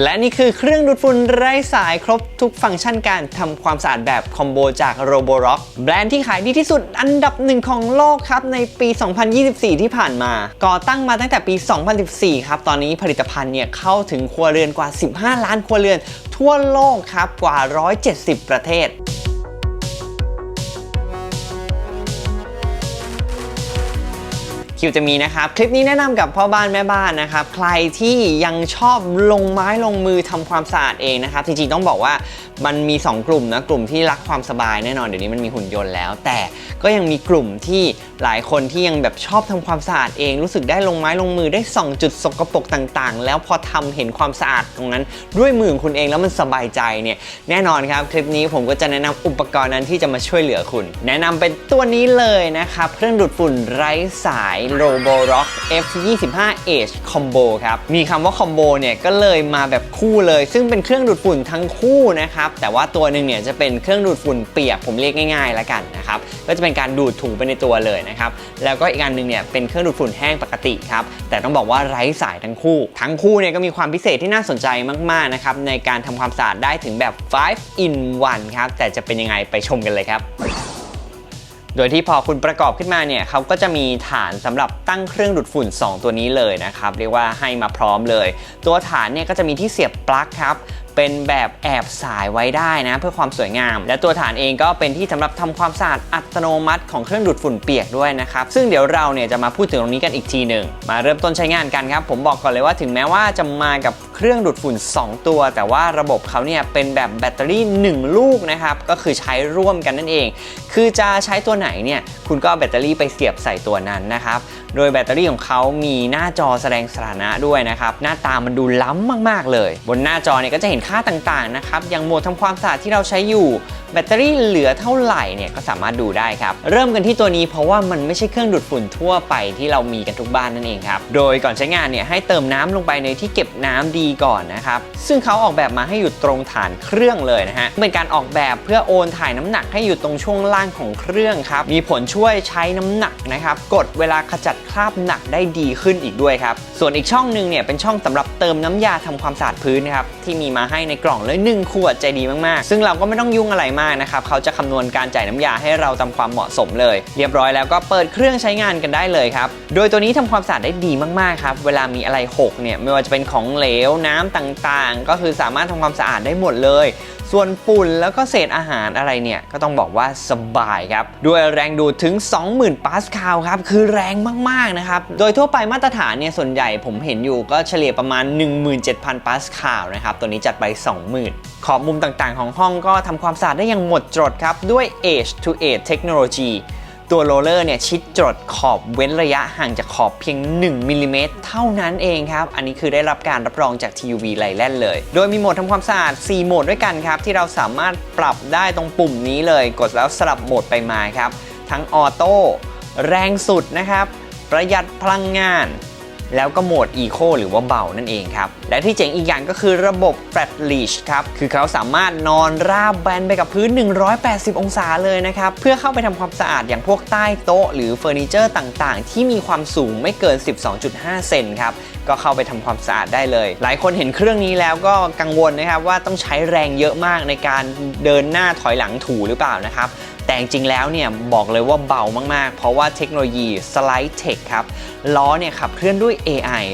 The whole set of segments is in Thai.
และนี่คือเครื่องดูดฝุ่นไร้สายครบทุกฟังก์ชันการทำความสะอาดแบบคอมโบจาก Roborock แบรนด์ที่ขายดีที่สุดอันดับหนึ่งของโลกครับ ในปี 2024 ที่ผ่านมา ก่อตั้งมาตั้งแต่ปี 2014 ครับ ตอนนี้ผลิตภัณฑ์เนี่ยเข้าถึงครัวเรือนกว่า 15 ล้านครัวเรือน ทั่วโลกครับกว่า 170 ประเทศ คิวจะมีนะครับ คลิปนี้แนะนำกับพ่อบ้านแม่บ้านนะครับ ใครที่ยังชอบลงไม้ลงมือทำความสะอาดเองนะครับ จริงๆต้องบอกว่ามันมี 2 กลุ่มนะ กลุ่มที่รักความสบายแน่นอน เดี๋ยวนี้มันมีหุ่นยนต์แล้ว แต่ก็ยังมีกลุ่มที่หลายคนที่ยังแบบชอบทำความสะอาดเอง รู้สึกได้ลงไม้ลงมือได้ส่องจุดสกปรกต่างๆ แล้วพอทำเห็นความสะอาดตรงนั้น ด้วยมือของคุณเองแล้วมันสบายใจเนี่ยแน่นอนครับคลิปนี้ผมก็จะแนะนำอุปกรณ์นั้นที่จะมาช่วยเหลือคุณ แนะนำเป็นตัวนี้เลยนะครับเครื่องดูดฝุ่นไร้สาย Roborock F25H Combo ครับ มีคำว่า Combo เนี่ยก็เลยมาแบบคู่เลย ซึ่งเป็นเครื่องดูดฝุ่นทั้งคู่นะครับ แต่ว่าตัวหนึ่งเนี่ยจะเป็นเครื่องดูดฝุ่นเปียกผมเรียกง่ายๆแล้วกันนะครับ ก็จะเป็นการดูดถุงไปในตัวเลยนะครับ แล้วก็อีกอันหนึ่งเนี่ยเป็นเครื่องดูดฝุ่นแห้งปกติครับ แต่ต้องบอกว่าไร้สายทั้งคู่ ทั้งคู่เนี่ยก็มีความพิเศษที่น่าสนใจมากๆนะครับในการทำความสะอาดได้ถึงแบบ 5 in 1 ครับ แต่จะเป็นยังไงไปชมกันเลยครับ โดยที่พอคุณประกอบขึ้นมาเนี่ยเขาก็จะมีฐานสำหรับตั้งเครื่องดูดฝุ่น 2 ตัวนี้เลยนะครับเรียกว่าให้มาพร้อมเลย ตัวฐานเนี่ยก็จะมีที่เสียบปลั๊กครับเป็นแบบแอบสายไว้ได้นะ เพื่อความสวยงาม และตัวฐานเองก็เป็นที่สำหรับทำความสะอาดอัตโนมัติของเครื่องดูดฝุ่นเปียกด้วยนะครับ ซึ่งเดี๋ยวเราเนี่ยจะมาพูดถึงตรงนี้กันอีกทีหนึ่งมาเริ่มต้นใช้งานกันครับ ผมบอกก่อนเลยว่าถึงแม้ว่าจะมากับ รื่องดูดฝุ่น 2 ตัว แต่ว่าระบบเขาเนี่ยเป็นแบบแบตเตอรี่ 1 ลูกนะครับ ก็คือใช้ร่วมกันนั่นเอง คือจะใช้ตัวไหนเนี่ย คุณก็เอาแบตเตอรี่ไปเสียบใส่ตัวนั้นนะครับ โดยแบตเตอรี่ของเขามีหน้าจอแสดงสถานะด้วยนะครับ หน้าตามันดูล้ำมาก ๆ เลย บนหน้าจอเนี่ยก็จะเห็นค่าต่างๆนะครับ อย่างโหมดทำความสะอาดที่เราใช้อยู่ แบตเตอรี่เหลือเท่าไหร่เนี่ยก็สามารถดูได้ครับ เริ่มกันที่ตัวนี้เพราะว่ามันไม่ใช่เครื่องดูดฝุ่นทั่วไปที่เรามีกันทุกบ้านนั่นเองครับ โดยก่อนใช้งานเนี่ยให้เติมน้ำลงไปในที่เก็บน้ำดีก่อนนะครับ ซึ่งเขาออกแบบมาให้อยู่ตรงฐานเครื่องเลยนะฮะ เป็นการออกแบบเพื่อโอนถ่ายน้ำหนักให้อยู่ตรงช่วงล่างของเครื่องครับ มีผลช่วยใช้น้ำหนักนะครับ กดเวลาขจัดคราบหนักได้ดีขึ้นอีกด้วยครับ ส่วนอีกช่องหนึ่งเนี่ยเป็นช่องสำหรับเติมน้ำยาทำความสะอาดพื้นนะครับที่มีมาให้ในกล่องเลย1ขวดใจดีมากๆ ซึ่งเราก็ไม่ต้องยุ่งอะไรมากนะครับเขาจะคำนวณการจ่ายน้ำยาให้เราตามความเหมาะสมเลย เรียบร้อยแล้วก็เปิดเครื่องใช้งานกันได้เลยครับ โดยตัวนี้ทำความสะอาดได้ดีมากๆครับ เวลามีอะไรหกเนี่ยไม่ว่าจะเป็นของเหลวน้ำต่างๆ ก็คือสามารถทำความสะอาดได้หมดเลย ส่วนฝุ่นแล้วก็เศษอาหารอะไรเนี่ยก็ต้องบอกว่าสบายครับ ด้วยแรงดูดถึง 20,000 ปาสคาลครับ คือแรงมากๆนะครับ โดยทั่วไปมาตรฐานเนี่ยส่วนใหญ่ผมเห็นอยู่ก็เฉลี่ยประมาณ 17,000 ปาสคาลนะครับ ตัวนี้จัดไป 20,000 ขอบมุมต่างๆ ของห้องก็ทำความสะอาดได้อย่างหมดจดครับด้วย Edge to Edge Technology ตัวโรลเลอร์เนี่ยชิดจดขอบเว้นระยะห่างจากขอบเพียง 1มิลลิเมตรเท่านั้นเองครับ อันนี้คือได้รับการรับรองจาก TUV ไลแลนเลย โดยมีโหมดทำความสะอาด 4 โหมดด้วยกันครับ ที่เราสามารถปรับได้ตรงปุ่มนี้เลย กดแล้วสลับโหมดไปมาครับ ทั้งออโต้แรงสุดนะครับ ประหยัดพลังงาน แล้วก็โหมด Eco หรือว่าเบานั่นเองครับ และที่เจ๋งอีกอย่างก็คือระบบ Flat Leash ครับ คือเขาสามารถนอนราบแบนไปกับพื้น 180 องศาเลยนะครับ เพื่อเข้าไปทำความสะอาดอย่างพวกใต้โต๊ะ หรือเฟอร์นิเจอร์ต่างๆ ที่มีความสูงไม่เกิน 12.5 เซนครับ ก็เข้าไปทำความสะอาดได้เลย หลายคนเห็นเครื่องนี้แล้วก็กังวลนะครับว่าต้องใช้แรงเยอะมากในการเดินหน้าถอยหลังถูหรือเปล่านะครับ แต่จริงๆแล้วเนี่ยบอกเลยว่าเบามากๆ เพราะว่าเทคโนโลยี Slide Tech ครับล้อเนี่ยขับเคลื่อนด้วย AI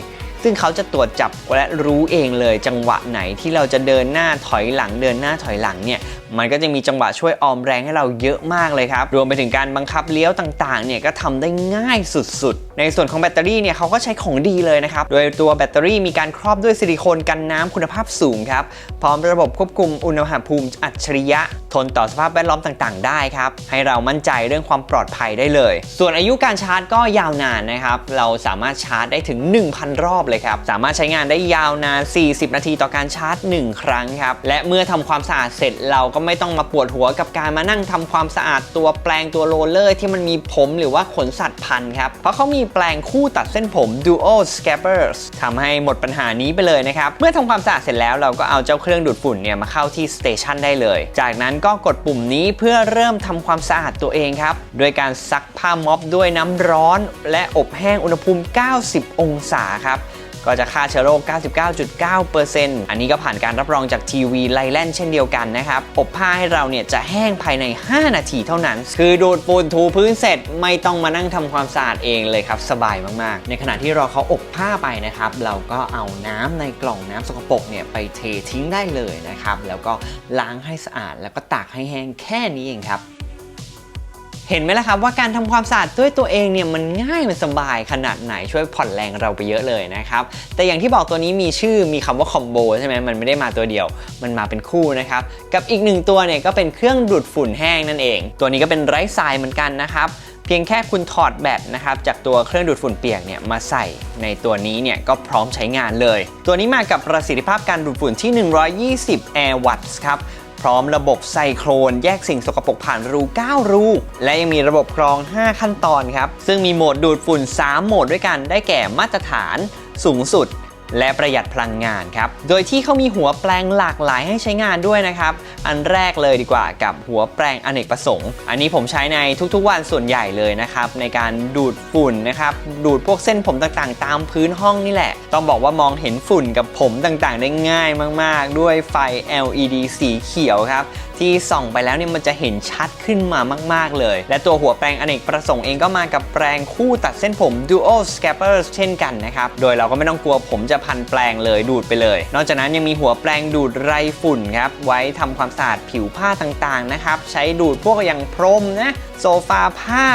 ซึ่งเขาจะตรวจจับและรู้เองเลยจังหวะไหนที่เราจะเดินหน้าถอยหลังเดินหน้าถอยหลังเนี่ย มันก็จะมีจังหวะช่วยออมแรงให้เราเยอะมากเลยครับ รวมไปถึงการบังคับเลี้ยวต่างๆ เนี่ยก็ทำได้ง่ายสุดๆ ในส่วนของแบตเตอรี่เนี่ยเขาก็ใช้ของดีเลยนะครับ โดยตัวแบตเตอรี่มีการครอบด้วยซิลิโคนกันน้ำคุณภาพสูงครับ พร้อมระบบควบคุมอุณหภูมิอัจฉริยะ ทนต่อสภาพแวดล้อมต่างๆ ได้ครับ ให้เรามั่นใจเรื่องความปลอดภัยได้เลย ส่วนอายุการชาร์จก็ยาวนานนะครับ เราสามารถชาร์จได้ถึง 1,000 รอบเลยครับ สามารถใช้งานได้ยาวนาน 40 นาทีต่อการชาร์จ 1 ครั้งครับ และเมื่อทำความสะอาดเสร็จเราก็ไม่ต้องมาปวดหัวกับการมานั่งทำความสะอาดตัวแปลงตัวโรลเลอร์ที่มันมีผมหรือว่าขนสัตว์พันครับ เพราะเขามีแปลงคู่ตัดเส้นผม Duo Scabbers ทำให้หมดปัญหานี้ไปเลยนะครับ เมื่อทำความสะอาดเสร็จแล้วเราก็เอาเจ้าเครื่องดูดฝุ่นเนี่ยมาเข้าที่สเตชันได้เลย จากนั้นก็กดปุ่มนี้เพื่อเริ่มทำความสะอาดตัวเองครับ โดยการซักผ้าม็อบด้วยน้ำร้อน และอบแห้งอุณหภูมิ 90 องศาครับ ก็จะฆ่าเชื้อโรค 99.9%อันนี้ก็ผ่านการรับรองจากทีวีไลแลนด์เช่นเดียวกันนะครับ อบผ้าให้เราเนี่ยจะแห้งภายใน 5 นาทีเท่านั้น คือดูดฝุ่นถูพื้นเสร็จไม่ต้องมานั่งทำความสะอาดเองเลยครับสบายมากๆ ในขณะที่รอเขาอบผ้าไปนะครับ เราก็เอาน้ำในกล่องน้ำสกปรกเนี่ยไปเททิ้งได้เลยนะครับ แล้วก็ล้างให้สะอาดแล้วก็ตากให้แห้งแค่นี้เองครับ เห็นไหมล่ะครับว่าการทำความสะอาดด้วยตัวเองเนี่ยมันง่ายมันสบายขนาดไหนช่วยผ่อนแรงเราไปเยอะเลยนะครับแต่อย่างที่บอกตัวนี้มีชื่อมีคำว่าคอมโบใช่ไหมมันไม่ได้มาตัวเดียว มันมาเป็นคู่นะครับกับอีกหนึ่งตัวเนี่ยก็เป็นเครื่องดูดฝุ่นแห้งนั่นเอง ตัวนี้ก็เป็นไร้ทรายเหมือนกันนะครับเพียงแค่คุณถอดแบตนะครับจากตัวเครื่องดูดฝุ่นเปียกเนี่ยมาใส่ในตัวนี้เนี่ยก็พร้อมใช้งานเลย ตัวนี้มากับประสิทธิภาพการดูดฝุ่นที่ 120 Air Watts ครับ พร้อมระบบไซโครน แยกสิ่งสกปรกผ่านรู 9 รู และยังมีระบบกรอง 5 ขั้นตอนครับ ซึ่งมีโหมดดูดฝุ่น 3 โหมดด้วยกันได้แก่มาตรฐานสูงสุด และประหยัดพลังงานครับ โดยที่เขามีหัวแปลงหลากหลายให้ใช้งานด้วยนะครับ อันแรกเลยดีกว่ากับหัวแปลงอเนกประสงค์ อันนี้ผมใช้ในทุกๆวันส่วนใหญ่เลยนะครับ ในการดูดฝุ่นนะครับ ดูดพวกเส้นผมต่างๆ ตามพื้นห้องนี่แหละ ต้องบอกว่ามองเห็นฝุ่นกับผมต่างๆ ได้ง่ายมาก ๆ ด้วยไฟ LED สีเขียวครับ ที่ส่องไปแล้วเนี่ยมันจะเห็นชัดขึ้นมามาก ๆ เลย และตัวหัวแปรงอเนกประสงค์เองก็มากับแปรงคู่ตัดเส้นผม Dual Scalpers เช่นกันนะครับ โดยเราก็ไม่ต้องกลัวผมจะพันแปรงเลยดูดไปเลย นอกจากนั้นยังมีหัวแปรงดูดไรฝุ่นครับไว้ทำความสะอาดผิวผ้าต่างๆนะครับใช้ดูดพวกอย่างพรมนะโซฟาผ้า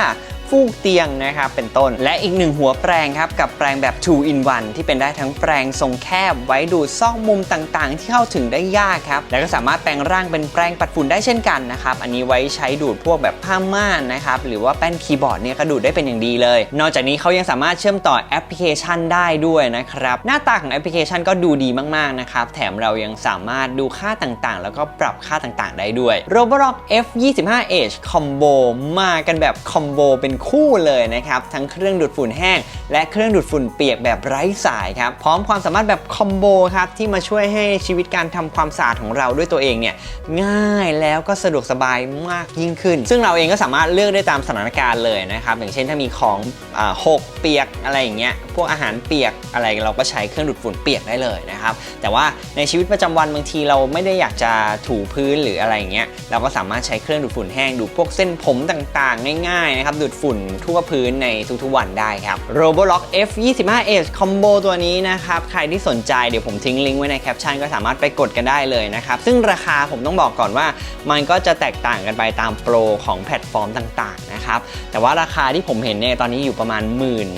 ฟูกเตียงนะครับเป็นต้น และอีกหนึ่งหัวแปรงครับกับแปรงแบบ 2 in 1 ที่เป็นได้ทั้งแปรงทรงแคบ ไว้ดูดซอกมุมต่างๆ ที่เข้าถึงได้ยากครับและก็สามารถแปลงร่างเป็นแปรงปัดฝุ่นได้เช่นกันนะครับอันนี้ไว้ใช้ดูดพวกแบบผ้าม่านนะครับหรือว่าแป้นคีย์บอร์ดเนี่ยก็ดูดได้เป็นอย่างดีเลย นอกจากนี้เขายังสามารถเชื่อมต่อแอปพลิเคชันได้ด้วยนะครับหน้าตาของแอปพลิเคชันก็ดูดีมากๆนะครับแถมเรายังสามารถดูค่าต่างๆ แล้วก็ปรับค่าต่างๆ ได้ด้วย Roborock F25H Combo มากันแบบคอมโบเป็นคู่เลยนะครับ ทั้งเครื่องดูดฝุ่นแห้ง และเครื่องดูดฝุ่นเปียกแบบไร้สายครับ พร้อมความสามารถแบบคอมโบครับ ที่มาช่วยให้ชีวิตการทำความสะอาดของเราด้วยตัวเองเนี่ยง่ายแล้วก็สะดวกสบายมากยิ่งขึ้น ซึ่งเราเองก็สามารถเลือกได้ตามสถานการณ์เลยนะครับอย่างเช่นถ้ามีของอหกเปียกอะไรอย่างเงี้ยพวกอาหารเปียกอะไรเราก็ใช้เครื่องดูดฝุ่นเปียกได้เลยนะครับแต่ว่าในชีวิตประจำวันบางทีเราไม่ได้อยากจะถูพื้นหรืออะไรอย่างเงี้ยเราก็สามารถใช้เครื่องดูดฝุ่นแห้งดูดพวกเส้นผมต่างๆ ง่ายๆนะครับดูดฝุ่นทั่วพื้นในทุกๆวันได้ครับ RoboLock F25H Combo ตัวนี้นะครับ ใครที่สนใจเดี๋ยวผมทิ้งลิงก์ไว้ในแคปชั่นก็สามารถไปกดกันได้เลยนะครับ ซึ่งราคาผมต้องบอกก่อนว่า มันก็จะแตกต่างกันไปตามโปรของแพลตฟอร์มต่างๆนะครับ แต่ว่าราคาที่ผมเห็นเนี่ยตอนนี้อยู่ประมาณหมื่น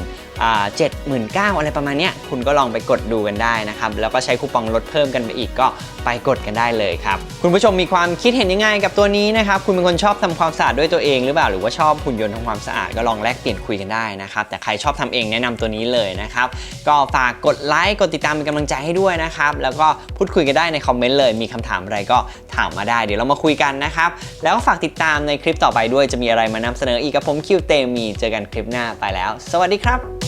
เจ็ดหมื่นเก้าอะไรประมาณนี้คุณก็ลองไปกดดูกันได้นะครับ แล้วก็ใช้คูปองลดเพิ่มกันไปอีกก็ไปกดกันได้เลยครับ คุณผู้ชมมีความคิดเห็นยังไงกับตัวนี้นะครับ คุณเป็นคนชอบทำความสะอาดด้วยตัวเองหรือเปล่าหรือว่าชอบหุ่นยนต์ทำความสะอาดก็ลองแลกเปลี่ยนคุยกันได้นะครับแต่ใครชอบทำเองแนะนำตัวนี้เลยนะครับก็ฝากกดไลค์กดติดตามเป็นกำลังใจให้ด้วยนะครับแล้วก็พูดคุยกันได้ในคอมเมนต์เลย มีคำถามอะไรก็ถามมาได้เดี๋ยวเรามาคุยกันนะครับแล้วก็ฝากติดตามในคลิปต่อไปด้วยจะมีอะไรมานำเสนออีกกับผมคิวเตมีเจอกันคลิปหน้าไปแล้ว สวัสดีครับ